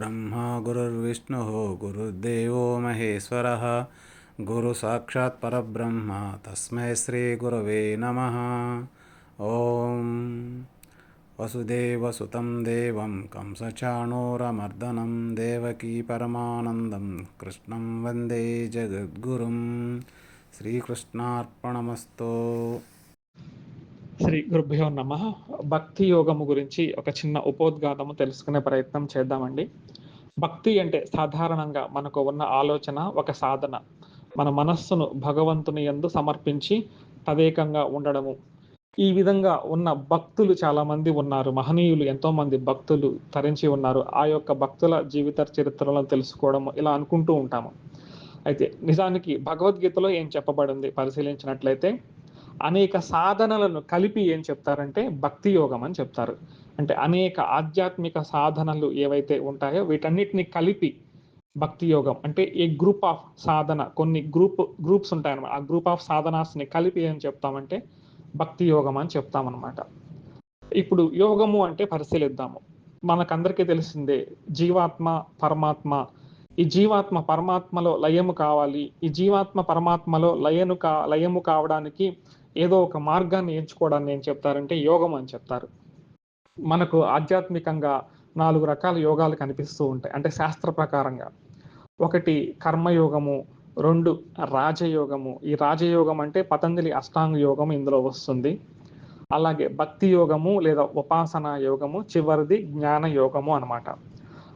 ब्रह्म गुरुर्विष्णुः गुरुर्देवो महेश्वरः। गुरुसाक्षात् परब्रह्म तस्मै श्रीगुरवे नमः। ॐ वसुदेवसुतं देवं कंसचाणोरमर्दनं देवकी परमानन्दं कृष्णं वन्दे जगद्गुरुं। श्रीकृष्णार्पणमस्तु। శ్రీ గురుభ్యో నమ. భక్తి యోగము గురించి ఒక చిన్న ఉపోద్ఘాతము తెలుసుకునే ప్రయత్నం చేద్దామండి. భక్తి అంటే సాధారణంగా మనకు ఉన్న ఆలోచన ఒక సాధన. మన మనస్సును భగవంతుని యందు సమర్పించి తదేకంగా ఉండడము. ఈ విధంగా ఉన్న భక్తులు చాలా మంది ఉన్నారు. మహనీయులు ఎంతో మంది భక్తులు తరించి ఉన్నారు. ఆ యొక్క భక్తుల జీవిత చరిత్రలను తెలుసుకోవడము ఇలా అనుకుంటూ ఉంటాము. అయితే నిజానికి భగవద్గీతలో ఏం చెప్పబడింది? పరిశీలించినట్లయితే అనేక సాధనలను కలిపి ఏం చెప్తారంటే భక్తి యోగం అని చెప్తారు. అంటే అనేక ఆధ్యాత్మిక సాధనలు ఏవైతే ఉంటాయో వీటన్నిటిని కలిపి భక్తి యోగం అంటే ఏ గ్రూప్ ఆఫ్ సాధన కొన్ని గ్రూప్ గ్రూప్స్ ఉంటాయన్నమాట. ఆ గ్రూప్ ఆఫ్ సాధనాస్ని కలిపి ఏం చెప్తామంటే భక్తి యోగం అని చెప్తామన్నమాట. ఇప్పుడు యోగము అంటే పరిశీలిద్దాము. మనకందరికీ తెలిసిందే జీవాత్మ పరమాత్మ. ఈ జీవాత్మ పరమాత్మలో లయము కావాలి. ఈ జీవాత్మ పరమాత్మలో లయను కా లయము కావడానికి ఏదో ఒక మార్గాన్ని ఎంచుకోవడాన్ని ఏం చెప్తారంటే యోగం అని చెప్తారు. మనకు ఆధ్యాత్మికంగా నాలుగు రకాల యోగాలు కనిపిస్తూ ఉంటాయి. అంటే శాస్త్ర ప్రకారంగా ఒకటి కర్మయోగము రెండు రాజయోగము. ఈ రాజయోగం అంటే పతంజలి అష్టాంగ యోగం ఇందులో వస్తుంది. అలాగే భక్తి యోగము లేదా ఉపాసన యోగము చివరిది జ్ఞాన యోగము అనమాట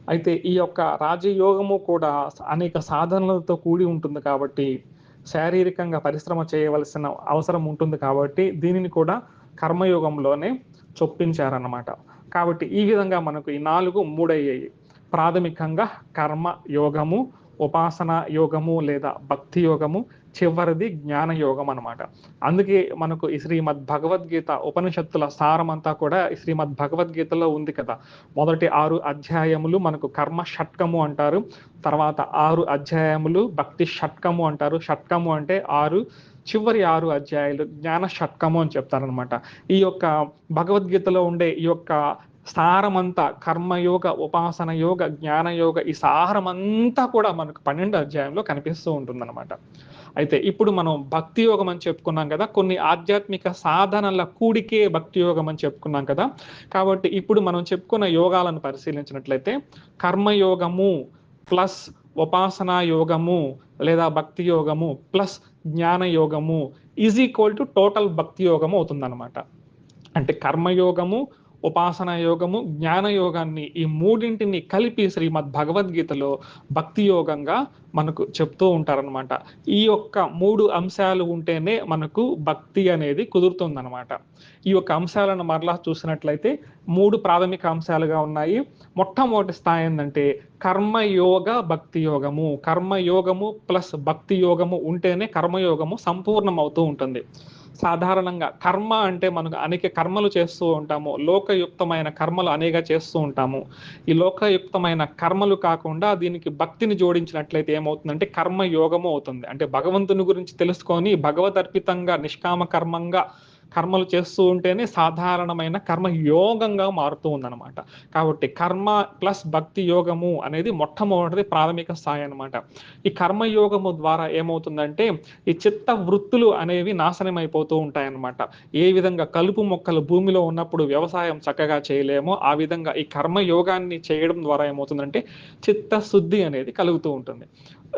అయితే ఈ యొక్క రాజయోగము కూడా అనేక సాధనలతో కూడి ఉంటుంది కాబట్టి శారీరకంగా పరిశ్రమ చేయవలసిన అవసరం ఉంటుంది కాబట్టి దీనిని కూడా కర్మయోగంలోనే చొప్పించారన్నమాట. కాబట్టి ఈ విధంగా మనకు ఈ నాలుగు మూడయ్యాయి. ప్రాథమికంగా కర్మ యోగము ఉపాసన యోగము లేదా భక్తి యోగము చివరిది జ్ఞాన యోగం అనమాట అందుకే మనకు ఈ శ్రీమద్ భగవద్గీత ఉపనిషత్తుల సారం అంతా కూడా శ్రీమద్ భగవద్గీతలో ఉంది కదా. మొదటి ఆరు అధ్యాయములు మనకు కర్మ షట్కము అంటారు. తర్వాత ఆరు అధ్యాయములు భక్తి షట్కము అంటారు. షట్కము అంటే ఆరు చివరి ఆరు అధ్యాయాలు జ్ఞాన షట్కము అని చెప్తారనమాట ఈ యొక్క భగవద్గీతలో ఉండే ఈ యొక్క సారమంతా కర్మయోగ ఉపాసన యోగ జ్ఞానయోగ ఈ సారమంతా కూడా మనకు పన్నెండు అధ్యాయంలో కనిపిస్తూ ఉంటుందన్నమాట. అయితే ఇప్పుడు మనం భక్తి యోగం అని చెప్పుకున్నాం కదా కొన్ని ఆధ్యాత్మిక సాధనల కూడికే భక్తి యోగం అని చెప్పుకున్నాం కదా. కాబట్టి ఇప్పుడు మనం చెప్పుకున్న యోగాలను పరిశీలించినట్లయితే కర్మయోగము ప్లస్ ఉపాసనా యోగము లేదా భక్తి యోగము ప్లస్ జ్ఞాన యోగము ఈజ్ ఈక్వల్ టు టోటల్ భక్తి యోగము అవుతుందన్నమాట. అంటే కర్మయోగము ఉపాసన యోగము జ్ఞాన యోగాన్ని ఈ మూడింటిని కలిపి శ్రీమద్ భగవద్గీతలో భక్తి యోగంగా మనకు చెప్తూ ఉంటారనమాట ఈ యొక్క మూడు అంశాలు ఉంటేనే మనకు భక్తి అనేది కుదురుతుందనమాట ఈ యొక్క అంశాలను మరలా చూసినట్లయితే మూడు ప్రాథమిక అంశాలుగా ఉన్నాయి. మొట్టమొదటి స్థాయి ఏంటంటే కర్మయోగ భక్తి యోగము. కర్మయోగము ప్లస్ భక్తి యోగము ఉంటేనే కర్మయోగము సంపూర్ణం అవుతూ ఉంటుంది. సాధారణంగా కర్మ అంటే మనకు అనేక కర్మలు చేస్తూ ఉంటాము. లోకయుక్తమైన కర్మలు అనేక చేస్తూ ఉంటాము. ఈ లోకయుక్తమైన కర్మలు కాకుండా దీనికి భక్తిని జోడించినట్లయితే ఏమవుతుందంటే కర్మ యోగము అవుతుంది. అంటే భగవంతుని గురించి తెలుసుకొని భగవదర్పితంగా నిష్కామ కర్మంగా కర్మలు చేస్తూ ఉంటేనే సాధారణమైన కర్మ యోగంగా మారుతూ ఉందన్నమాట. కాబట్టి కర్మ ప్లస్ భక్తి యోగము అనేది మొట్టమొదటిది ప్రాథమిక స్థాయి అనమాట ఈ కర్మయోగము ద్వారా ఏమవుతుందంటే ఈ చిత్త వృత్తులు అనేవి నాశనం అయిపోతూ ఉంటాయన్నమాట. ఏ విధంగా కలుపు మొక్కలు భూమిలో ఉన్నప్పుడు వ్యవసాయం చక్కగా చేయలేమో ఆ విధంగా ఈ కర్మయోగాన్ని చేయడం ద్వారా ఏమవుతుందంటే చిత్తశుద్ధి అనేది కలుగుతూ ఉంటుంది.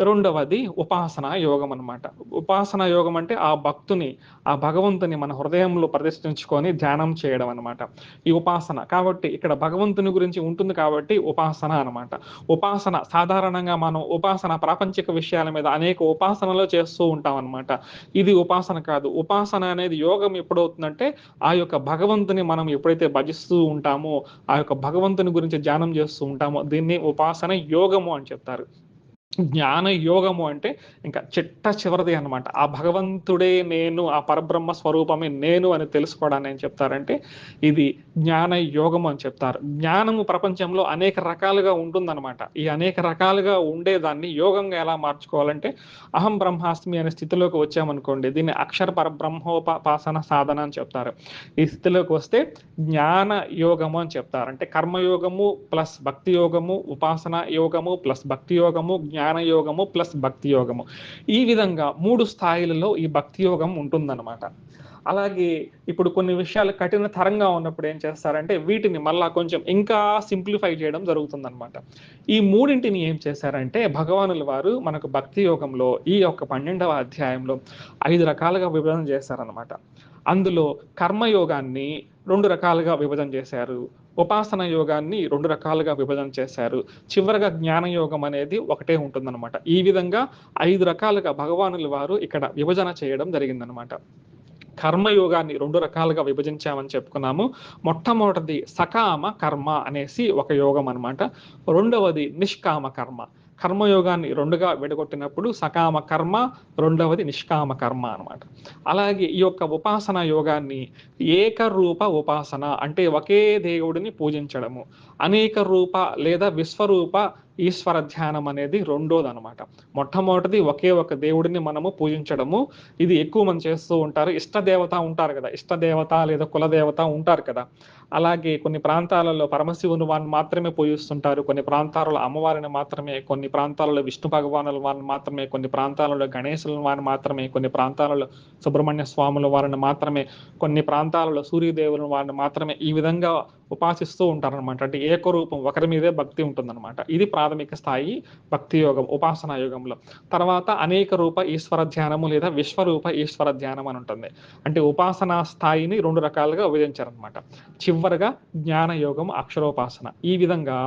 రెండవది ఉపాసన యోగం అనమాట ఉపాసన యోగం అంటే ఆ భక్తుని ఆ భగవంతుని మన హృదయంలో ప్రతిష్ఠించుకొని ధ్యానం చేయడం అనమాట ఈ ఉపాసన కాబట్టి ఇక్కడ భగవంతుని గురించి ఉంటుంది కాబట్టి ఉపాసన అనమాట ఉపాసన సాధారణంగా మనం ఉపాసన ప్రాపంచిక విషయాల మీద అనేక ఉపాసనలు చేస్తూ ఉంటాం అనమాట ఇది ఉపాసన కాదు. ఉపాసన అనేది యోగం ఎప్పుడవుతుందంటే ఆ యొక్క భగవంతుని మనం ఎప్పుడైతే భజిస్తూ ఉంటామో ఆ యొక్క భగవంతుని గురించి ధ్యానం చేస్తూ ఉంటామో దీన్ని ఉపాసన యోగము అని చెప్తారు. జ్ఞాన యోగము అంటే ఇంకా చిట్ట చివరిది అనమాట ఆ భగవంతుడే నేను ఆ పరబ్రహ్మ స్వరూపమే నేను అని తెలుసుకోవడాన్ని ఏం చెప్తారంటే ఇది జ్ఞాన యోగము అని చెప్తారు. జ్ఞానము ప్రపంచంలో అనేక రకాలుగా ఉంటుందన్నమాట. ఈ అనేక రకాలుగా ఉండేదాన్ని యోగంగా ఎలా మార్చుకోవాలంటే అహం బ్రహ్మాస్మి అనే స్థితిలోకి వచ్చామనుకోండి దీన్ని అక్షర పరబ్రహ్మోపాసన సాధన అని చెప్తారు. ఈ స్థితిలోకి వస్తే జ్ఞాన యోగము అని చెప్తారు. అంటే కర్మయోగము ప్లస్ భక్తి యోగము ఉపాసన యోగము ప్లస్ భక్తి యోగము జ్ఞాన యోగము ప్లస్ భక్తి యోగము. ఈ విధంగా మూడు స్థాయిలలో ఈ భక్తి యోగం ఉంటుందన్నమాట. అలాగే ఇప్పుడు కొన్ని విషయాలు కఠిన తరంగా ఉన్నప్పుడు ఏం చేస్తారంటే వీటిని మళ్ళా కొంచెం ఇంకా సింప్లిఫై చేయడం జరుగుతుందన్నమాట. ఈ మూడింటిని ఏం చేశారంటే భగవానుల వారు మనకు భక్తి యోగంలో ఈ యొక్క పన్నెండవ అధ్యాయంలో ఐదు రకాలుగా విభజన చేశారనమాట అందులో కర్మయోగాన్ని రెండు రకాలుగా విభజన చేశారు. ఉపాసన యోగాన్ని రెండు రకాలుగా విభజన చేశారు. చివరగా జ్ఞాన యోగం అనేది ఒకటే ఉంటుందన్నమాట. ఈ విధంగా ఐదు రకాలుగా భగవానుల వారు ఇక్కడ విభజన చేయడం జరిగిందనమాట కర్మయోగాన్ని రెండు రకాలుగా విభజించామని చెప్పుకున్నాము. మొట్టమొదటిది సకామ కర్మ అనేసి ఒక యోగం అనమాట రెండవది నిష్కామ కర్మ. కర్మయోగాన్ని రెండుగా విడగొట్టినప్పుడు సకామ కర్మ రెండవది నిష్కామ కర్మ అనమాట అలాగే ఈ యొక్క ఉపాసన యోగాన్ని ఏకరూప ఉపాసన అంటే ఒకే దేవుడిని పూజించడము. అనేక రూప లేదా విశ్వరూప ఈశ్వర ధ్యానం అనేది రెండోది అనమాట మొట్టమొదటిది ఒకే ఒక దేవుడిని మనము పూజించడము. ఇది ఎక్కువ మంది చేస్తూ ఉంటారు. ఇష్ట దేవత ఉంటారు కదా. ఇష్ట దేవత లేదా కులదేవత ఉంటారు కదా. అలాగే కొన్ని ప్రాంతాలలో పరమశివుని వారిని మాత్రమే పూజిస్తుంటారు. కొన్ని ప్రాంతాలలో అమ్మవారిని మాత్రమే కొన్ని ప్రాంతాలలో విష్ణు భగవానుల వారిని మాత్రమే కొన్ని ప్రాంతాలలో గణేశుల వారిని మాత్రమే కొన్ని ప్రాంతాలలో సుబ్రహ్మణ్య స్వాముల వారిని మాత్రమే కొన్ని ప్రాంతాలలో సూర్యదేవుల వారిని మాత్రమే. ఈ విధంగా ఉపాసిస్తూ ఉంటారనమాట అంటే ఏకరూపం ఒకరి మీదే భక్తి ఉంటుందన్నమాట. ఇది ప్రాథమిక స్థాయి భక్తి యోగం ఉపాసనా యోగంలో. తర్వాత అనేక రూప ఈశ్వర ధ్యానము లేదా విశ్వరూప ఈశ్వర ధ్యానం అని ఉంటుంది. అంటే ఉపాసనా స్థాయిని రెండు రకాలుగా విభజించారనమాట చివరగా జ్ఞాన యోగం అక్షరోపాసన. ఈ విధంగా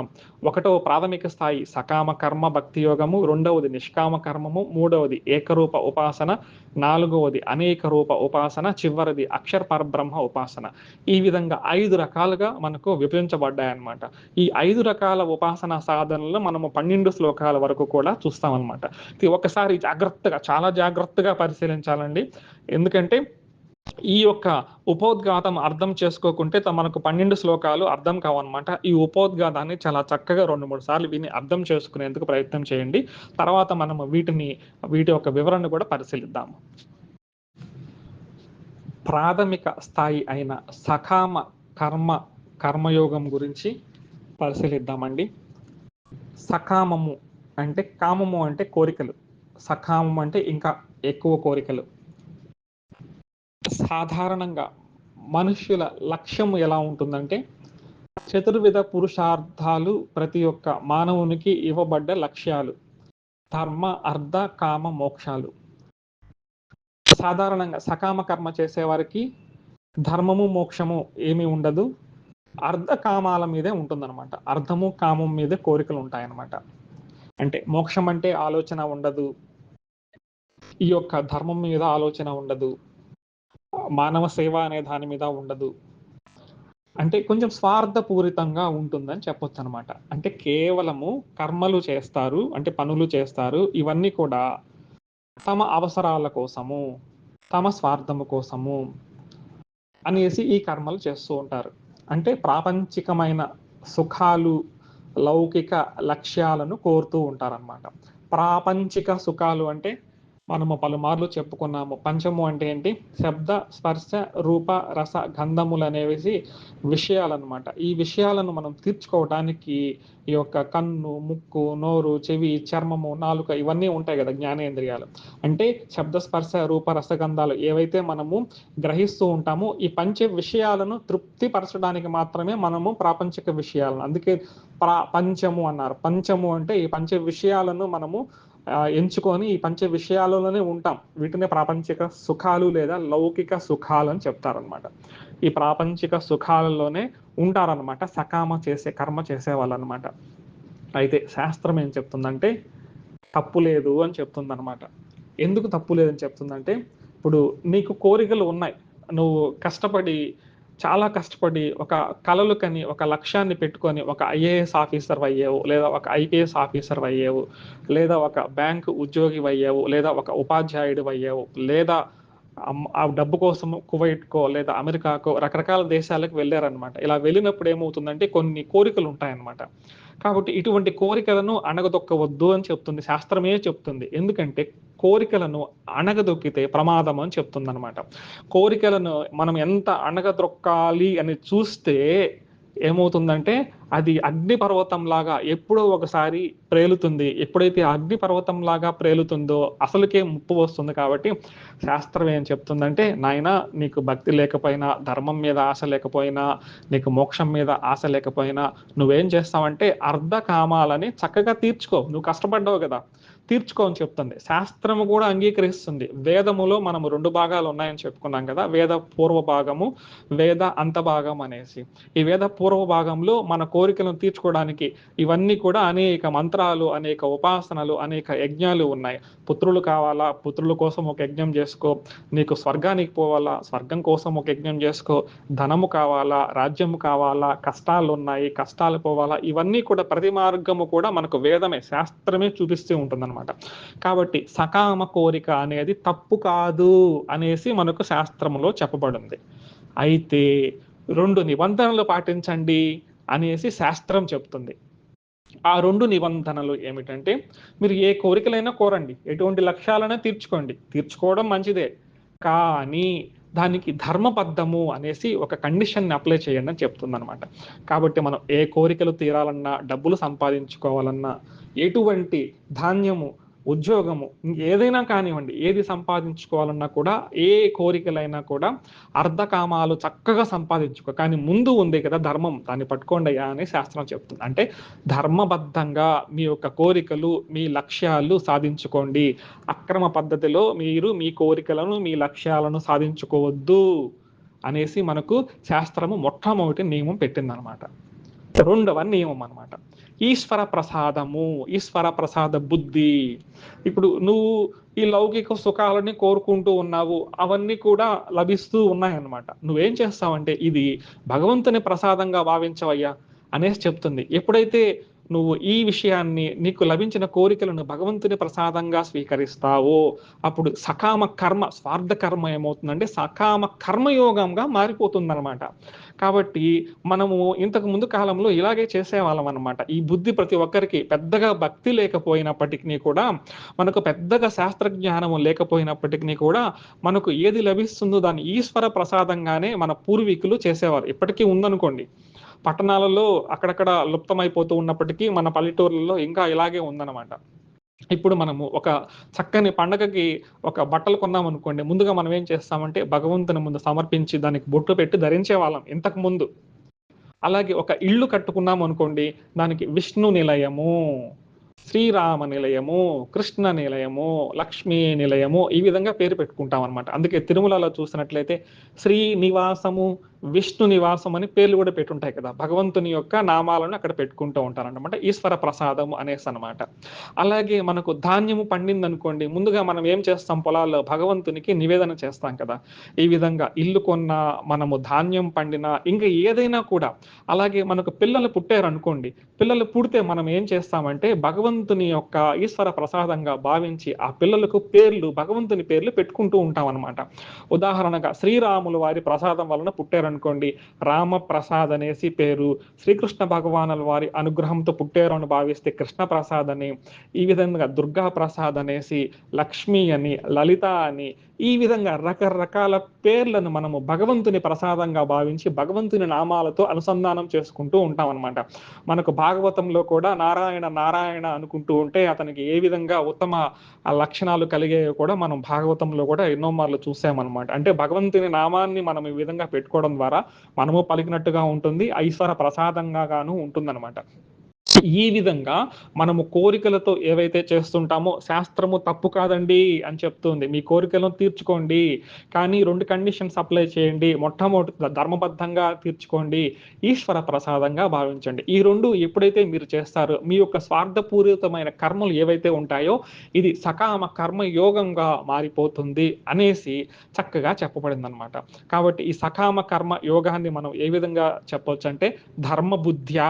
ఒకటో ప్రాథమిక స్థాయి సకామ కర్మ భక్తి యోగము రెండవది నిష్కామ కర్మము మూడవది ఏకరూప ఉపాసన నాలుగవది అనేక రూప ఉపాసన చివరిది అక్షర పరబ్రహ్మ ఉపాసన. ఈ విధంగా ఐదు రకాలుగా మనకు విభజించబడ్డాయి అన్నమాట ఈ ఐదు రకాల ఉపాసన సాధనలు మనము పన్నెండు శ్లోకాల వరకు కూడా చూస్తామన్నమాట. ఇది ఒకసారి జాగ్రత్తగా చాలా జాగ్రత్తగా పరిశీలించాలండి. ఎందుకంటే ఈ యొక్క ఉపోద్ఘాతం అర్థం చేసుకోకుంటే త- మనకు పన్నెండు శ్లోకాలు అర్థం కావన్నమాట. ఈ ఉపోద్ఘాతాన్ని చాలా చక్కగా రెండు మూడు సార్లు విని అర్థం చేసుకునేందుకు ప్రయత్నం చేయండి. తర్వాత మనము వీటిని వీటి యొక్క వివరణ కూడా పరిశీలిద్దాము. ప్రాథమిక స్థాయి అయిన సకామ కర్మ కర్మయోగం గురించి పరిశీలిద్దామండి. సకామము అంటే కామము అంటే కోరికలు. సకామం అంటే ఇంకా ఎక్కువ కోరికలు. సాధారణంగా మనుష్యుల లక్ష్యం ఎలా ఉంటుందంటే చతుర్విధ పురుషార్థాలు ప్రతి ఒక్క మానవునికి ఇవ్వబడ్డ లక్ష్యాలు. ధర్మ అర్ధ కామ మోక్షాలు. సాధారణంగా సకామ కర్మ చేసేవారికి ధర్మము మోక్షము ఏమీ ఉండదు. అర్ధ కామాల మీదే ఉంటుందన్నమాట. అర్ధము కామం మీదే కోరికలు ఉంటాయన్నమాట. అంటే మోక్షం అంటే ఆలోచన ఉండదు. ఈ యొక్క ధర్మం మీద ఆలోచన ఉండదు. మానవ సేవ అనే దాని మీద ఉండదు. అంటే కొంచెం స్వార్థపూరితంగా ఉంటుందని చెప్పొచ్చు అనమాట అంటే కేవలము కర్మలు చేస్తారు అంటే పనులు చేస్తారు ఇవన్నీ కూడా తమ అవసరాల కోసము తమ స్వార్థము కోసము అనేసి ఈ కర్మలు చేస్తూ ఉంటారు. అంటే ప్రాపంచికమైన సుఖాలు లౌకిక లక్ష్యాలను కోరుతూ ఉంటారన్నమాట. ప్రాపంచిక సుఖాలు అంటే మనము పలుమార్లు చెప్పుకున్నాము. పంచము అంటే ఏంటి? శబ్ద స్పర్శ రూప రస గంధములు అనేవి విషయాలన్నమాట. ఈ విషయాలను మనం తీర్చుకోవడానికి ఈ యొక్క కన్ను ముక్కు నోరు చెవి చర్మము నాలుక ఇవన్నీ ఉంటాయి కదా జ్ఞానేంద్రియాలు. అంటే శబ్ద స్పర్శ రూప రసగంధాలు ఏవైతే మనము గ్రహిస్తూ ఉంటామో ఈ పంచ విషయాలను తృప్తిపరచడానికి మాత్రమే మనము ప్రాపంచిక విషయాలను అందుకే ప్రా పంచము అన్నారు. పంచము అంటే ఈ పంచ విషయాలను మనము ఎంచుకొని ఈ పంచ విషయాలలోనే ఉంటాం. వీటినే ప్రాపంచిక సుఖాలు లేదా లౌకిక సుఖాలు అని చెప్తారనమాట ఈ ప్రాపంచిక సుఖాలలోనే ఉంటారనమాట సకామ చేసే కర్మ చేసే వాళ్ళు అనమాట అయితే శాస్త్రం ఏం చెప్తుందంటే తప్పు లేదు అని చెప్తుందనమాట ఎందుకు తప్పు లేదని చెప్తుందంటే ఇప్పుడు నీకు కోరికలు ఉన్నాయి. నువ్వు కష్టపడి చాలా కష్టపడి ఒక కలలు కని ఒక లక్ష్యాన్ని పెట్టుకొని ఒక ఐఏఎస్ ఆఫీసర్ అయ్యావు లేదా ఒక ఐపీఎస్ ఆఫీసర్ అయ్యావు లేదా ఒక బ్యాంక్ ఉద్యోగి అయ్యావు లేదా ఒక ఉపాధ్యాయుడు అయ్యావు లేదా ఆ డబ్బు కోసం కువైట్కో లేదా అమెరికాకో రకరకాల దేశాలకు వెళ్ళారనమాట ఇలా వెళ్ళినప్పుడు ఏమవుతుందంటే కొన్ని కోరికలు ఉంటాయన్నమాట. కాబట్టి ఇటువంటి కోరికలను అణగదొక్కవద్దు అని చెప్తుంది శాస్త్రమే చెప్తుంది. ఎందుకంటే కోరికలను అణగదొక్కితే ప్రమాదం అని చెప్తుందనమాట కోరికలను మనం ఎంత అణగదొక్కాలి అని చూస్తే ఏమవుతుందంటే అది అగ్నిపర్వతం లాగా ఎప్పుడో ఒకసారి ప్రేలుతుంది. ఎప్పుడైతే అగ్నిపర్వతం లాగా ప్రేలుతుందో అసలుకే ముప్పు వస్తుంది కాబట్టి శాస్త్రం ఏం చెప్తుందంటే నాయన నీకు భక్తి లేకపోయినా ధర్మం మీద ఆశ లేకపోయినా నీకు మోక్షం మీద ఆశ లేకపోయినా నువ్వేం చేస్తావంటే అర్ధ కామాలని చక్కగా తీర్చుకో. నువ్వు కష్టపడ్డావు కదా. తీర్చుకోని చెప్తుంది. శాస్త్రము కూడా అంగీకరిస్తుంది. వేదములో మనం రెండు భాగాలు ఉన్నాయని చెప్పుకున్నాం కదా వేద పూర్వ భాగము వేద అంత భాగం అనేసి. ఈ వేద పూర్వ భాగంలో మన కోరికలను తీర్చుకోవడానికి ఇవన్నీ కూడా అనేక మంత్రాలు అనేక ఉపాసనలు అనేక యజ్ఞాలు ఉన్నాయి. పుత్రులు కావాలా? పుత్రుల కోసం ఒక యజ్ఞం చేసుకో. నీకు స్వర్గానికి పోవాలా? స్వర్గం కోసం ఒక యజ్ఞం చేసుకో. ధనము కావాలా? రాజ్యము కావాలా? కష్టాలు ఉన్నాయి. కష్టాలు పోవాలా? ఇవన్నీ కూడా ప్రతి మార్గము కూడా మనకు వేదమే శాస్త్రమే చూపిస్తూ ఉంటుందన్నమాట. కాబట్టి సకామ కోరిక అనేది తప్పు కాదు అనేసి మనకు శాస్త్రంలో చెప్పబడింది. అయితే రెండు నిబంధనలు పాటించండి అనేసి శాస్త్రం చెప్తుంది. ఆ రెండు నిబంధనలు ఏమిటంటే మీరు ఏ కోరికలైనా కోరండి. ఎటువంటి లక్ష్యాలైనా తీర్చుకోండి. తీర్చుకోవడం మంచిదే. కానీ దానికి ధర్మబద్ధము అనేసి ఒక కండిషన్ని అప్లై చేయండి అని చెప్తుంది అనమాట కాబట్టి మనం ఏ కోరికలు తీరాలన్నా డబ్బులు సంపాదించుకోవాలన్నా ఎటువంటి ధాన్యము ఉద్యోగము ఏదైనా కానివ్వండి ఏది సంపాదించుకోవాలన్నా కూడా ఏ కోరికలైనా కూడా అర్ధకామాలు చక్కగా సంపాదించుకో. కానీ ముందు ఉంది కదా ధర్మం దాన్ని పట్టుకోండి అయ్యా అని శాస్త్రం చెప్తుంది. అంటే ధర్మబద్ధంగా మీ యొక్క కోరికలు మీ లక్ష్యాలు సాధించుకోండి. అక్రమ పద్ధతిలో మీరు మీ కోరికలను మీ లక్ష్యాలను సాధించుకోవద్దు అనేసి మనకు శాస్త్రము మొట్టమొదటి నియమం పెట్టిందనమాట. రెండవ నియమం అనమాట. ఈశ్వర ప్రసాదము ఈశ్వర ప్రసాద బుద్ధి. ఇప్పుడు నువ్వు ఈ లౌకిక సుఖాలని కోరుకుంటూ ఉన్నావు అవన్నీ కూడా లభిస్తూ ఉన్నాయన్నమాట. నువ్వేం చేస్తావంటే ఇది భగవంతుని ప్రసాదంగా భావించవయ్యా అనేసి చెప్తుంది. ఎప్పుడైతే నువ్వు ఈ విషయాన్ని నీకు లభించిన కోరికలను భగవంతుని ప్రసాదంగా స్వీకరిస్తావో అప్పుడు సకామ కర్మ స్వార్థ కర్మ ఏమవుతుందంటే సకామ కర్మయోగంగా మారిపోతుందన్నమాట. కాబట్టి మనము ఇంతకు ముందు కాలంలో ఇలాగే చేసేవాళ్ళం అనమాట ఈ బుద్ధి ప్రతి ఒక్కరికి పెద్దగా భక్తి లేకపోయినప్పటికీ కూడా మనకు పెద్దగా శాస్త్రజ్ఞానము లేకపోయినప్పటికీ కూడా మనకు ఏది లభిస్తుందో దాన్ని ఈశ్వర ప్రసాదంగానే మన పూర్వీకులు చేసేవారు. ఇప్పటికీ ఉందనుకోండి. పట్టణాలలో అక్కడక్కడ లుప్తమైపోతూ ఉన్నప్పటికీ మన పల్లెటూర్లలో ఇంకా ఇలాగే ఉందన్నమాట. ఇప్పుడు మనము ఒక చక్కని పండగకి ఒక బట్టలు కొన్నాం అనుకోండి ముందుగా మనం ఏం చేస్తామంటే భగవంతుని ముందు సమర్పించి దానికి బొట్టు పెట్టి ధరించే వాళ్ళం ఇంతకు ముందు. అలాగే ఒక ఇల్లు కట్టుకున్నాం అనుకోండి దానికి విష్ణు నిలయము శ్రీరామ నిలయము కృష్ణ నిలయము లక్ష్మీ నిలయము ఈ విధంగా పేరు పెట్టుకుంటాం అనమాట అందుకే తిరుమలలో చూసినట్లయితే శ్రీ నివాసము విష్ణు నివాసం అని పేర్లు కూడా పెట్టుంటాయి కదా. భగవంతుని యొక్క నామాలను అక్కడ పెట్టుకుంటూ ఉంటారన్నమాట. ఈశ్వర ప్రసాదము అనేసి అనమాట అలాగే మనకు ధాన్యము పండింది అనుకోండి ముందుగా మనం ఏం చేస్తాం? పొలాల్లో భగవంతునికి నివేదన చేస్తాం కదా. ఈ విధంగా ఇల్లు కొన్న మనము ధాన్యం పండిన ఇంకా ఏదైనా కూడా. అలాగే మనకు పిల్లలు పుట్టారు అనుకోండి పిల్లలు పుడితే మనం ఏం చేస్తామంటే భగవంతుని యొక్క ఈశ్వర ప్రసాదంగా భావించి ఆ పిల్లలకు పేర్లు భగవంతుని పేర్లు పెట్టుకుంటూ ఉంటాం అనమాట ఉదాహరణగా శ్రీరాములు వారి ప్రసాదం వలన పుట్టారు రామ ప్రసాద్ అనేసి పేరు. శ్రీకృష్ణ భగవానుల వారి అనుగ్రహంతో పుట్టారు అని భావిస్తే కృష్ణ ప్రసాద్ అని ఈ విధంగా దుర్గా ప్రసాద్ అనేసి లక్ష్మి అని లలిత అని ఈ విధంగా రకరకాల పేర్లను మనము భగవంతుని ప్రసాదంగా భావించి భగవంతుని నామాలతో అనుసంధానం చేసుకుంటూ ఉంటాం అనమాట మనకు భాగవతంలో కూడా నారాయణ నారాయణ అనుకుంటూ ఉంటే అతనికి ఏ విధంగా ఉత్తమ లక్షణాలు కలిగాయో కూడా మనం భాగవతంలో కూడా ఎన్నో మార్లు చూసామన్నమాట. అంటే భగవంతుని నామాన్ని మనం ఈ విధంగా పెట్టుకోవడం ద్వారా మనము పలికినట్టుగా ఉంటుంది ఐశ్వర ప్రసాదంగా గాను ఉంటుందన్నమాట. ఈ విధంగా మనము కోరికలతో ఏవైతే చేస్తుంటామో శాస్త్రము తప్పు కాదండి అని చెప్తుంది. మీ కోరికలను తీర్చుకోండి. కానీ రెండు కండిషన్స్ అప్లై చేయండి. మొట్టమొదటి ధర్మబద్ధంగా తీర్చుకోండి. ఈశ్వర ప్రసాదంగా భావించండి. ఈ రెండు ఎప్పుడైతే మీరు చేస్తారో మీ యొక్క స్వార్థపూరితమైన కర్మలు ఏవైతే ఉంటాయో ఇది సకామ కర్మ యోగంగా మారిపోతుంది అనేసి చక్కగా చెప్పబడింది అనమాట కాబట్టి ఈ సకామ కర్మ యోగాన్ని మనం ఏ విధంగా చెప్పవచ్చు అంటే ధర్మబుద్ధ్యా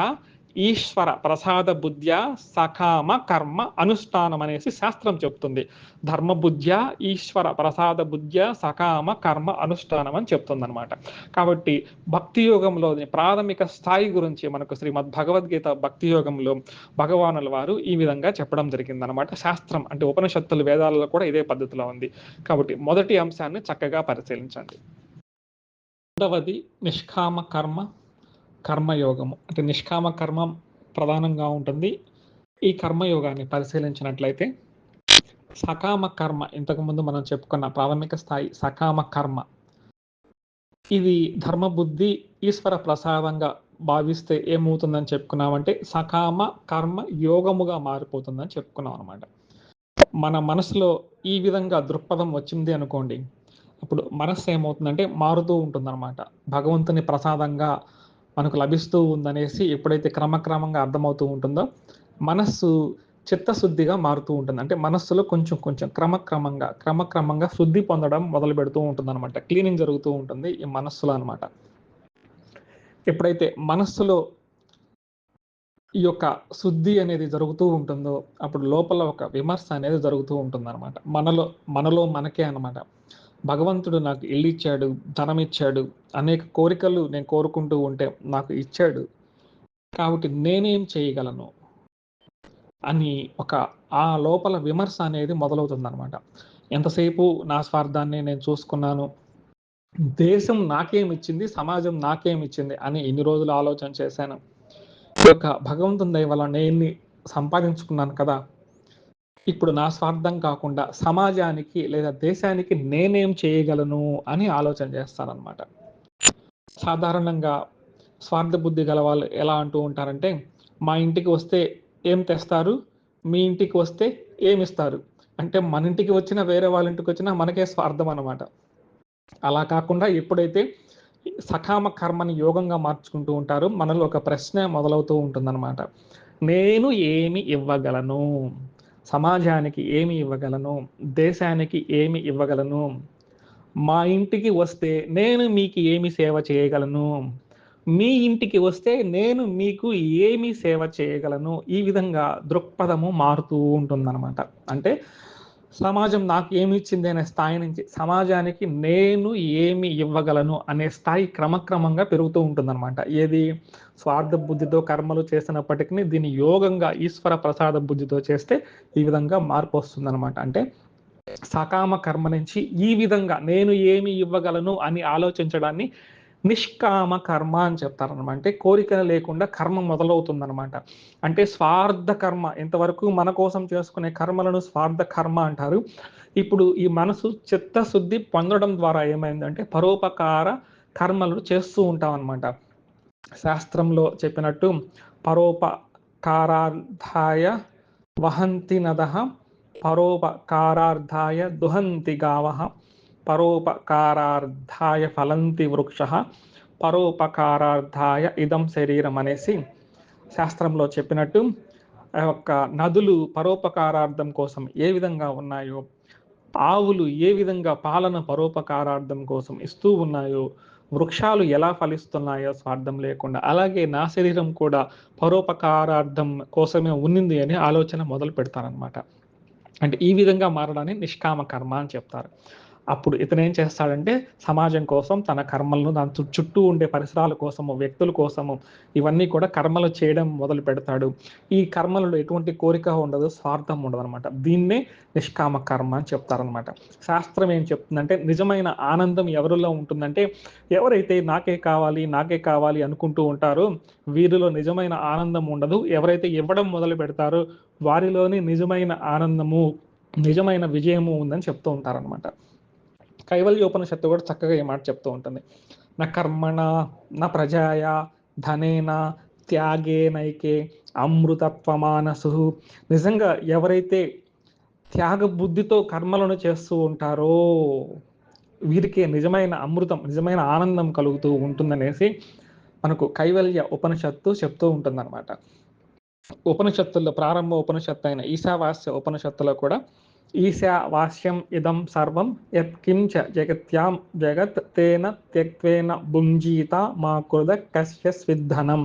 ఈశ్వర ప్రసాద బుద్ధ్య సకామ కర్మ అనుష్ఠానం అనేసి శాస్త్రం చెప్తుంది. ధర్మ బుద్ధ్య ఈశ్వర ప్రసాద బుద్ధ్య సకామ కర్మ అనుష్ఠానం అని చెప్తుంది అనమాట కాబట్టి భక్తి యోగంలో ప్రాథమిక స్థాయి గురించి మనకు శ్రీమద్ భగవద్గీత భక్తి యోగంలో భగవానుల వారు ఈ విధంగా చెప్పడం జరిగింది అనమాట శాస్త్రం అంటే ఉపనిషత్తులు వేదాలలో కూడా ఇదే పద్ధతిలో ఉంది. కాబట్టి మొదటి అంశాన్ని చక్కగా పరిశీలించండి. రెండవది నిష్కామ కర్మ కర్మయోగము. అంటే నిష్కామ కర్మం ప్రధానంగా ఉంటుంది. ఈ కర్మయోగాన్ని పరిశీలించినట్లయితే సకామ కర్మ ఇంతకుముందు మనం చెప్పుకున్న ప్రాథమిక స్థాయి సకామ కర్మ. ఇది ధర్మబుద్ధి ఈశ్వర ప్రసాదంగా భావిస్తే ఏమవుతుందని చెప్పుకున్నామంటే సకామ కర్మ యోగముగా మారిపోతుందని చెప్పుకున్నాం అనమాట మన మనసులో ఈ విధంగా దృక్పథం వచ్చింది అనుకోండి అప్పుడు మనస్సు ఏమవుతుందంటే మారుతూ ఉంటుందన్నమాట. భగవంతుని ప్రసాదంగా మనకు లభిస్తూ ఉందనేసి ఎప్పుడైతే క్రమక్రమంగా అర్థమవుతూ ఉంటుందో మనస్సు చిత్తశుద్ధిగా మారుతూ ఉంటుంది. అంటే మనస్సులో కొంచెం కొంచెం క్రమక్రమంగా క్రమక్రమంగా శుద్ధి పొందడం మొదలు పెడుతూ ఉంటుంది అనమాట క్లీనింగ్ జరుగుతూ ఉంటుంది ఈ మనస్సులో అనమాట ఎప్పుడైతే మనస్సులో ఈ యొక్క శుద్ధి అనేది జరుగుతూ ఉంటుందో అప్పుడు లోపల ఒక విమర్శ అనేది జరుగుతూ ఉంటుంది అనమాట మనలో మనలో మనకే అనమాట భగవంతుడు నాకు ఇల్లు ఇచ్చాడు ధనం ఇచ్చాడు అనేక కోరికలు నేను కోరుకుంటూ ఉంటే నాకు ఇచ్చాడు. కాబట్టి నేనేం చేయగలను? అని ఒక ఆ లోపల విమర్శ అనేది మొదలవుతుంది అనమాట ఎంతసేపు నా స్వార్థాన్ని నేను చూసుకున్నాను? దేశం నాకేం ఇచ్చింది సమాజం నాకేం ఇచ్చింది అని ఎన్ని రోజులు ఆలోచన చేశాను. ఈ యొక్క భగవంతుని దయ వల్ల నేను సంపాదించుకున్నాను కదా? ఇప్పుడు నా స్వార్థం కాకుండా సమాజానికి లేదా దేశానికి నేనేం చేయగలను అని ఆలోచన చేస్తారనమాట సాధారణంగా స్వార్థ బుద్ధి గల వాళ్ళు ఎలా అంటూ ఉంటారంటే మా ఇంటికి వస్తే ఏం తెస్తారు? మీ ఇంటికి వస్తే ఏమి ఇస్తారు? అంటే మన ఇంటికి వచ్చినా వేరే వాళ్ళ ఇంటికి వచ్చినా మనకే స్వార్థం అనమాట అలా కాకుండా ఎప్పుడైతే సకామ కర్మని యోగంగా మార్చుకుంటూ ఉంటారో మనలో ఒక ప్రశ్న మొదలవుతూ ఉంటుందన్నమాట. నేను ఏమి ఇవ్వగలను? సమాజానికి ఏమి ఇవ్వగలను? దేశానికి ఏమి ఇవ్వగలను? మా ఇంటికి వస్తే నేను మీకు ఏమి సేవ చేయగలను? మీ ఇంటికి వస్తే నేను మీకు ఏమి సేవ చేయగలను? ఈ విధంగా దృక్పథము మారుతూ ఉంటుందన్నమాట. అంటే సమాజం నాకు ఏమి ఇచ్చింది అనే స్థాయి నుంచి సమాజానికి నేను ఏమి ఇవ్వగలను అనే స్థాయి క్రమక్రమంగా పెరుగుతూ ఉంటుందన్నమాట. ఏది? స్వార్థ బుద్ధితో కర్మలు చేసినప్పటికీ దీన్ని యోగంగా ఈశ్వర ప్రసాద బుద్ధితో చేస్తే ఈ విధంగా మార్పు వస్తుందన్నమాట. అంటే సకామ కర్మ నుంచి ఈ విధంగా నేను ఏమి ఇవ్వగలను అని ఆలోచించడాన్ని నిష్కామ కర్మ అని చెప్తారనమాట అంటే కోరిక లేకుండా కర్మ మొదలవుతుందనమాట అంటే స్వార్థ కర్మ ఇంతవరకు మన కోసం చేసుకునే కర్మలను స్వార్థ కర్మ అంటారు. ఇప్పుడు ఈ మనసు చిత్తశుద్ధి పొందడం ద్వారా ఏమైందంటే పరోపకార కర్మలు చేస్తూ ఉంటాం అనమాట శాస్త్రంలో చెప్పినట్టు పరోపకారార్థాయ వహంతి నద పరోపకారార్థాయ దుహంతి గావ. పరోపకారార్థాయ ఫలంతి వృక్ష. పరోపకారార్థాయ ఇదం శరీరం అనేసి శాస్త్రంలో చెప్పినట్టు ఆ యొక్క నదులు పరోపకారార్థం కోసం ఏ విధంగా ఉన్నాయో ఆవులు ఏ విధంగా పాలన పరోపకారార్థం కోసం ఇస్తూ ఉన్నాయో వృక్షాలు ఎలా ఫలిస్తున్నాయో స్వార్థం లేకుండా అలాగే నా శరీరం కూడా పరోపకారార్థం కోసమే ఉన్నింది అని ఆలోచన మొదలు పెడతారనమాట అంటే ఈ విధంగా మారడాన్ని నిష్కామ కర్మ అని చెప్తారు. అప్పుడు ఇతను ఏం చేస్తాడంటే సమాజం కోసం తన కర్మలను దాని చు- చుట్టూ ఉండే పరిసరాల కోసము వ్యక్తుల కోసము ఇవన్నీ కూడా కర్మలు చేయడం మొదలు పెడతాడు. ఈ కర్మలలో ఎటువంటి కోరిక ఉండదు స్వార్థం ఉండదు అనమాట దీన్నే నిష్కామ కర్మ అని చెప్తారనమాట శాస్త్రం ఏం చెప్తుందంటే నిజమైన ఆనందం ఎవరిలో ఉంటుందంటే ఎవరైతే నాకే కావాలి నాకే కావాలి అనుకుంటూ ఉంటారో వీరిలో నిజమైన ఆనందం ఉండదు. ఎవరైతే ఇవ్వడం మొదలు పెడతారో వారిలోని నిజమైన ఆనందము నిజమైన విజయము ఉందని చెప్తూ ఉంటారనమాట కైవల్యోపనిషత్తు కూడా చక్కగా ఈ మాట చెప్తూ ఉంటుంది. నా కర్మణ నా ప్రజాయ ధనేన త్యాగే నైకే అమృతత్వమానసు. నిజంగా ఎవరైతే త్యాగ బుద్ధితో కర్మలను చేస్తూ ఉంటారో వీరికే నిజమైన అమృతం నిజమైన ఆనందం కలుగుతూ ఉంటుందనేసి మనకు కైవల్య ఉపనిషత్తు చెప్తూ ఉంటుందన్నమాట. ఉపనిషత్తుల్లో ప్రారంభ ఉపనిషత్తు అయిన ఈశావాస్య ఉపనిషత్తులో కూడా ఈశావాస్యం ఇదం సర్వం యత్కించ జగత్యాం జగత్ తేన త్యక్వేన భుంజీత మా కృద కస్య స్విద్ధనం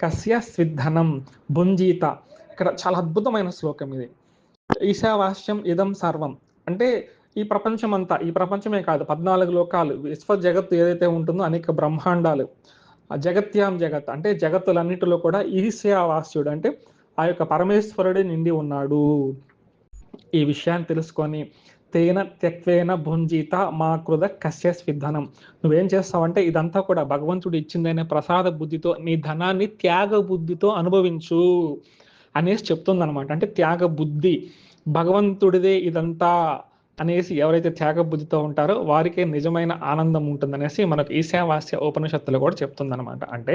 కస్య స్విద్ధనం భుంజీత ఇక్కడ చాలా అద్భుతమైన శ్లోకం ఇది. ఈశావాస్యం ఇదం సర్వం అంటే ఈ ప్రపంచం అంతా ఈ ప్రపంచమే కాదు పద్నాలుగు లోకాలు విశ్వ జగత్తు ఏదైతే ఉంటుందో అనేక బ్రహ్మాండాలు ఆ జగత్యాం జగత్ అంటే జగత్తులన్నిటిలో కూడా ఈశావాస్యుడు అంటే ఆ యొక్క పరమేశ్వరుడే నిండి ఉన్నాడు. ఈ విషయాన్ని తెలుసుకొని తేన త్యక్వేన భుంజీత మా కృద కశ్య స్విధనం నువ్వేం చేస్తావంటే ఇదంతా కూడా భగవంతుడు ఇచ్చిందనే ప్రసాద బుద్ధితో నీ ధనాన్ని త్యాగ బుద్ధితో అనుభవించు అనేసి చెప్తుందనమాట అంటే త్యాగ బుద్ధి. భగవంతుడిదే ఇదంతా అనేసి ఎవరైతే త్యాగ బుద్ధితో ఉంటారో వారికే నిజమైన ఆనందం ఉంటుందనేసి మనకు ఈశావాస్య ఉపనిషత్తులు కూడా చెప్తుందనమాట అంటే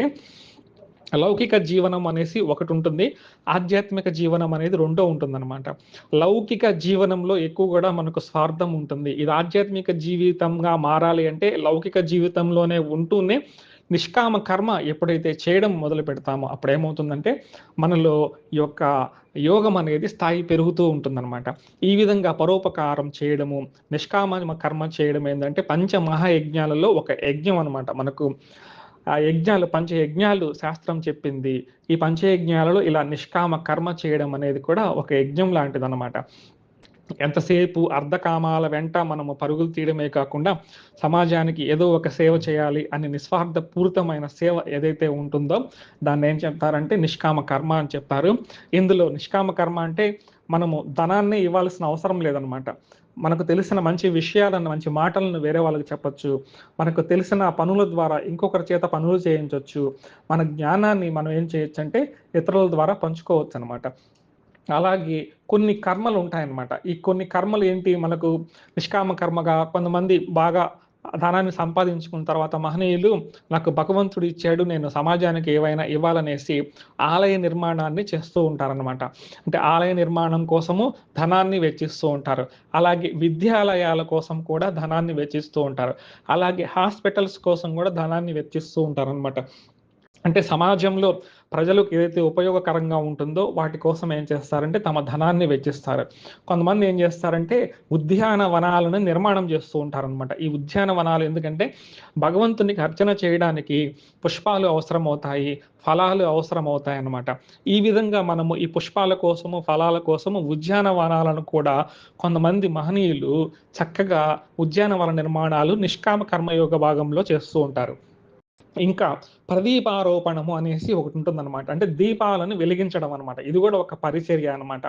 లౌకిక జీవనం అనేసి ఒకటి ఉంటుంది. ఆధ్యాత్మిక జీవనం అనేది రెండో ఉంటుందన్నమాట. లౌకిక జీవనంలో ఎక్కువ కూడా మనకు స్వార్థం ఉంటుంది. ఇది ఆధ్యాత్మిక జీవితంగా మారాలి అంటే లౌకిక జీవితంలోనే ఉంటూనే నిష్కామ కర్మ ఎప్పుడైతే చేయడం మొదలు పెడతామో అప్పుడు ఏమవుతుందంటే మనలో ఈ యొక్క యోగం అనేది స్థాయి పెరుగుతూ ఉంటుందన్నమాట. ఈ విధంగా పరోపకారం చేయడము నిష్కామ కర్మ చేయడం ఏంటంటే పంచ మహాయజ్ఞాలలో ఒక యజ్ఞం అనమాట మనకు ఆ యజ్ఞాలు పంచయజ్ఞాలు శాస్త్రం చెప్పింది. ఈ పంచయజ్ఞాలలో ఇలా నిష్కామ కర్మ చేయడం అనేది కూడా ఒక యజ్ఞం లాంటిదన్నమాట. ఎంతసేపు అర్ధకామాల వెంట మనము పరుగులు తీయడమే కాకుండా సమాజానికి ఏదో ఒక సేవ చేయాలి అని నిస్వార్థ పూరితమైన సేవ ఏదైతే ఉంటుందో దాన్ని ఏం చెప్తారంటే నిష్కామ కర్మ అని చెప్తారు. ఇందులో నిష్కామ కర్మ అంటే మనము ధనాన్ని ఇవ్వాల్సిన అవసరం లేదనమాట మనకు తెలిసిన మంచి విషయాలను మంచి మాటలను వేరే వాళ్ళకి చెప్పొచ్చు. మనకు తెలిసిన పనుల ద్వారా ఇంకొకరి చేత పనులు చేయించవచ్చు మన జ్ఞానాన్ని మనం ఏం చేయొచ్చు అంటే ఇతరుల ద్వారా పంచుకోవచ్చు అనమాట అలాగే కొన్ని కర్మలు ఉంటాయన్నమాట. ఈ కొన్ని కర్మలు ఏంటి? మనకు నిష్కామ కర్మగా కొంతమంది బాగా ధనాన్ని సంపాదించుకున్న తర్వాత మహనీయులు నాకు భగవంతుడు ఇచ్చాడు నేను సమాజానికి ఏవైనా ఇవ్వాలనేసి ఆలయ నిర్మాణాన్ని చేస్తూ ఉంటారనమాట అంటే ఆలయ నిర్మాణం కోసము ధనాన్ని వెచ్చిస్తూ ఉంటారు. అలాగే విద్యాలయాల కోసం కూడా ధనాన్ని వెచ్చిస్తూ ఉంటారు. అలాగే హాస్పిటల్స్ కోసం కూడా ధనాన్ని వెచ్చిస్తూ ఉంటారనమాట అంటే సమాజంలో ప్రజలకు ఏదైతే ఉపయోగకరంగా ఉంటుందో వాటి కోసం ఏం చేస్తారంటే తమ ధనాన్ని వెచ్చిస్తారు. కొంతమంది ఏం చేస్తారంటే ఉద్యానవనాలను నిర్మాణం చేస్తూ ఉంటారనమాట ఈ ఉద్యానవనాలు ఎందుకంటే భగవంతునికి అర్చన చేయడానికి పుష్పాలు అవసరం అవుతాయి ఫలాలు అవసరం అవుతాయి అన్నమాట ఈ విధంగా మనము ఈ పుష్పాల కోసము ఫలాల కోసము ఉద్యానవనాలను కూడా కొంతమంది మహనీయులు చక్కగా ఉద్యానవన నిర్మాణాలు నిష్కామ కర్మయోగ భాగంలో చేస్తూ ఉంటారు. ఇంకా ప్రదీపారోపణము అనేసి ఒకటి ఉంటుందన్నమాట. అంటే దీపాలను వెలిగించడం అనమాట ఇది కూడా ఒక పరిచర్య అనమాట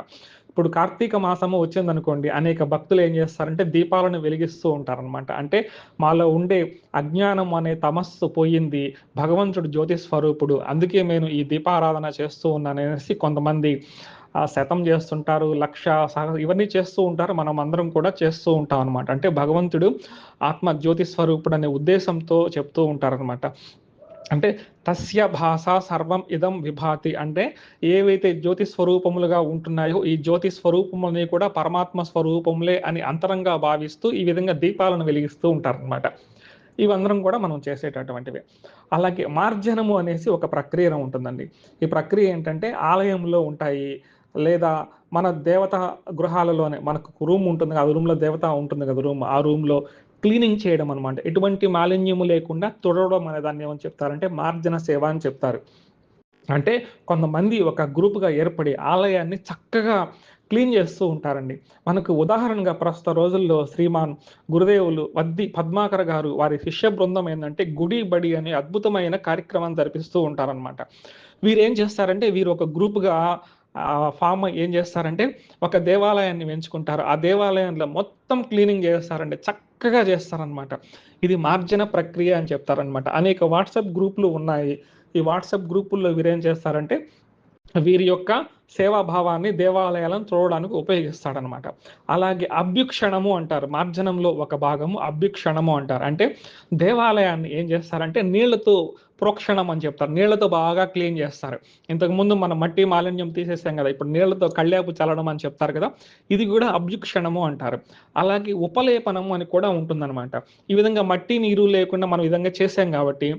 ఇప్పుడు కార్తీక మాసము వచ్చిందనుకోండి అనేక భక్తులు ఏం చేస్తారంటే దీపాలను వెలిగిస్తూ ఉంటారనమాట అంటే మాలో ఉండే అజ్ఞానం అనే తమస్సు పోయింది భగవంతుడు జ్యోతి స్వరూపుడు అందుకే నేను ఈ దీపారాధన చేస్తూ ఉన్నాను అనేసి కొంతమంది శతం చేస్తుంటారు లక్ష సహ ఇవన్నీ చేస్తూ ఉంటారు. మనం అందరం కూడా చేస్తూ ఉంటాం అనమాట అంటే భగవంతుడు ఆత్మ జ్యోతి స్వరూపుడు అనే ఉద్దేశంతో చెప్తూ ఉంటారనమాట అంటే తస్య భాష సర్వం ఇదం విభాతి. అంటే ఏవైతే జ్యోతి స్వరూపములుగా ఉంటున్నాయో ఈ జ్యోతి స్వరూపములని కూడా పరమాత్మ స్వరూపములే అని అంతరంగా భావిస్తూ ఈ విధంగా దీపాలను వెలిగిస్తూ ఉంటారనమాట ఇవందరం కూడా మనం చేసేటటువంటివి. అలాగే మార్జనము అనేసి ఒక ప్రక్రియ ఉంటుందండి. ఈ ప్రక్రియ ఏంటంటే ఆలయంలో ఉంటాయి లేదా మన దేవత గృహాలలోనే మనకు రూమ్ ఉంటుంది ఆ రూమ్లో దేవత ఉంటుంది కదా రూమ్ ఆ రూమ్లో క్లీనింగ్ చేయడం అనమాట ఎటువంటి మాలిన్యము లేకుండా తుడవడం అనే దాన్ని ఏమని చెప్తారంటే మార్జన సేవ అని చెప్తారు. అంటే కొంతమంది ఒక గ్రూప్గా ఏర్పడి ఆలయాన్ని చక్కగా క్లీన్ చేస్తూ ఉంటారండి. మనకు ఉదాహరణగా ప్రస్తుత రోజుల్లో శ్రీమాన్ గురుదేవులు వద్ది పద్మాకర్ గారు వారి శిష్య బృందం ఏంటంటే గుడి బడి అనే అద్భుతమైన కార్యక్రమం జరిపిస్తూ ఉంటారనమాట వీరు ఏం చేస్తారంటే వీరు ఒక గ్రూప్గా ఫామ్ ఏం చేస్తారంటే ఒక దేవాలయాన్ని ఎంచుకుంటారు ఆ దేవాలయంలో మొత్తం క్లీనింగ్ చేస్తారండి చక్కగా చేస్తారనమాట ఇది మార్జన ప్రక్రియ అని చెప్తారనమాట అనేక వాట్సాప్ గ్రూపులు ఉన్నాయి. ఈ వాట్సాప్ గ్రూపుల్లో వీరేం చేస్తారంటే వీరి యొక్క సేవాభావాన్ని దేవాలయాలను చూడడానికి ఉపయోగిస్తాడనమాట అలాగే అభ్యుక్షణము అంటారు. మార్జనంలో ఒక భాగము అభ్యుక్షణము అంటారు. అంటే దేవాలయాన్ని ఏం చేస్తారంటే నీళ్ళతో ప్రోక్షణం అని చెప్తారు. నీళ్ళతో బాగా క్లీన్ చేస్తారు. ఇంతకుముందు మనం మట్టి మాలిన్యం తీసేసాం కదా ఇప్పుడు నీళ్ళతో కళ్యాపు చల్లడం అని చెప్తారు కదా ఇది కూడా అభ్యుక్షణము అంటారు. అలాగే ఉపలేపనము అని కూడా ఉంటుందన్నమాట. ఈ విధంగా మట్టి నీరు లేకుండా మనం విధంగా చేసాం కాబట్టి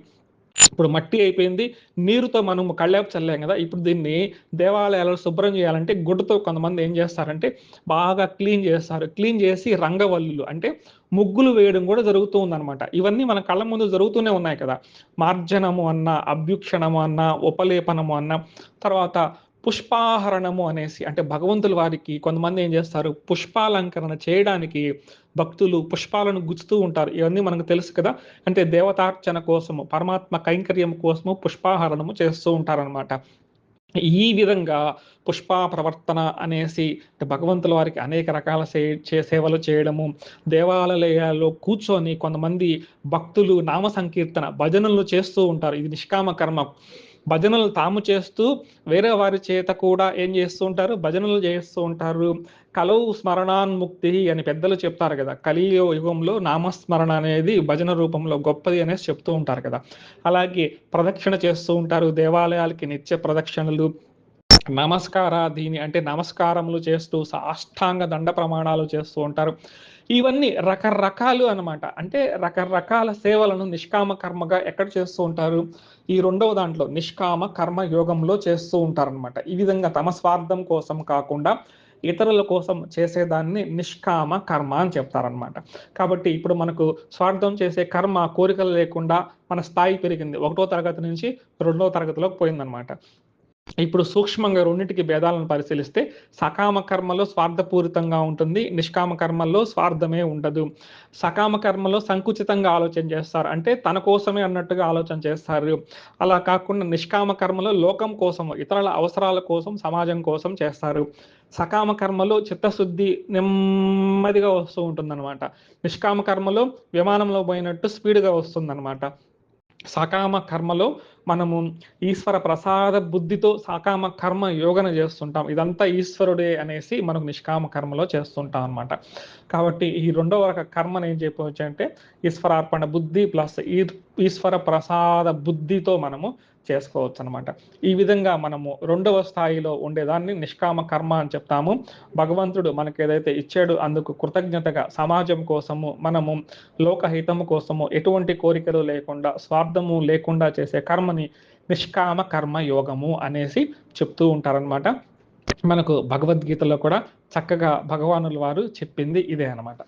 ఇప్పుడు మట్టి అయిపోయింది నీరుతో మనం కళ్ళేపు చల్లాం కదా ఇప్పుడు దీన్ని దేవాలయాలలో శుభ్రం చేయాలంటే గుడ్డతో కొంతమంది ఏం చేస్తారంటే బాగా క్లీన్ చేస్తారు. క్లీన్ చేసి రంగవల్లులు అంటే ముగ్గులు వేయడం కూడా జరుగుతూ ఉందన్నమాట. ఇవన్నీ మన కళ్ళ ముందు జరుగుతూనే ఉన్నాయి కదా. మార్జనము అన్న అభ్యుక్షణము అన్న ఉపలేపనము అన్న తర్వాత పుష్పాహరణము అనేసి అంటే భగవంతుల వారికి కొంతమంది ఏం చేస్తారు? పుష్పాలంకరణ చేయడానికి భక్తులు పుష్పాలను గుచ్చుతూ ఉంటారు. ఇవన్నీ మనకు తెలుసు కదా. అంటే దేవతార్చన కోసము పరమాత్మ కైంకర్యం కోసము పుష్పాహరణము చేస్తూ ఉంటారనమాట ఈ విధంగా పుష్ప ప్రవర్తన అనేసి భగవంతుల వారికి అనేక రకాల సే సేవలు చేయడము దేవాలయాల్లో కూర్చొని కొంతమంది భక్తులు నామ సంకీర్తన భజనలు చేస్తూ ఉంటారు. ఇది నిష్కామ కర్మ. భజనలు తాము చేస్తూ వేరే వారి చేత కూడా ఏం చేస్తూ ఉంటారు? భజనలు చేస్తూ ఉంటారు. కలవు స్మరణాన్ముక్తి అని పెద్దలు చెప్తారు కదా. కలియో యుగంలో నామస్మరణ అనేది భజన రూపంలో గొప్పది అనేసి చెప్తూ ఉంటారు కదా. అలాగే ప్రదక్షిణ చేస్తూ ఉంటారు దేవాలయాలకి నిత్య ప్రదక్షిణలు నమస్కార దీని అంటే నమస్కారములు చేస్తూ సాష్టాంగ దండ ప్రమాణాలు చేస్తూ ఉంటారు. ఇవన్నీ రకరకాలు అనమాట అంటే రకరకాల సేవలను నిష్కామ కర్మగా ఎక్కడ చేస్తూ ఉంటారు? ఈ రెండవ దాంట్లో నిష్కామ కర్మ యోగంలో చేస్తూ ఉంటారనమాట ఈ విధంగా తమ స్వార్థం కోసం కాకుండా ఇతరుల కోసం చేసేదాన్ని నిష్కామ కర్మ అని చెప్తారనమాట కాబట్టి ఇప్పుడు మనకు స్వార్థం చేసే కర్మ కోరికలు లేకుండా మన స్థాయి పెరిగింది. ఒకటో తరగతి నుంచి రెండవ తరగతిలోకి పోయిందనమాట ఇప్పుడు సూక్ష్మంగా రెండింటికి భేదాలను పరిశీలిస్తే సకామ కర్మలో స్వార్థపూరితంగా ఉంటుంది నిష్కామ కర్మల్లో స్వార్థమే ఉండదు. సకామ కర్మలో సంకుచితంగా ఆలోచన చేస్తారు. అంటే తన కోసమే అన్నట్టుగా ఆలోచన చేస్తారు. అలా కాకుండా నిష్కామ కర్మలో లోకం కోసం ఇతరుల అవసరాల కోసం సమాజం కోసం చేస్తారు. సకామ కర్మలో చిత్తశుద్ధి నెమ్మదిగా వస్తూ ఉంటుందన్నమాట. నిష్కామ కర్మలో విమానంలో పోయినట్టు స్పీడ్గా వస్తుందన్నమాట. సకామ కర్మలో మనము ఈశ్వర ప్రసాద బుద్ధితో సకామ కర్మ యోగన చేస్తుంటాం. ఇదంతా ఈశ్వరుడే అనేసి మనకు నిష్కామ కర్మలో చేస్తుంటాం అనమాట కాబట్టి ఈ రెండవ రక కర్మను ఏం చెప్పవచ్చు అంటే ఈశ్వరార్పణ బుద్ధి ప్లస్ ఈ ఈశ్వర ప్రసాద బుద్ధితో మనము చేసుకోవచ్చు అనమాట ఈ విధంగా మనము రెండవ స్థాయిలో ఉండేదాన్ని నిష్కామ కర్మ అని చెప్తాము. భగవంతుడు మనకు ఏదైతే ఇచ్చాడు అందుకు కృతజ్ఞతగా సమాజం కోసము మనము లోకహితము కోసము ఎటువంటి కోరికలు లేకుండా స్వార్థము లేకుండా చేసే కర్మని నిష్కామ కర్మ యోగము అనేసి చెప్తూ ఉంటారనమాట మనకు భగవద్గీతలో కూడా చక్కగా భగవానుల వారు చెప్పింది ఇదే అనమాట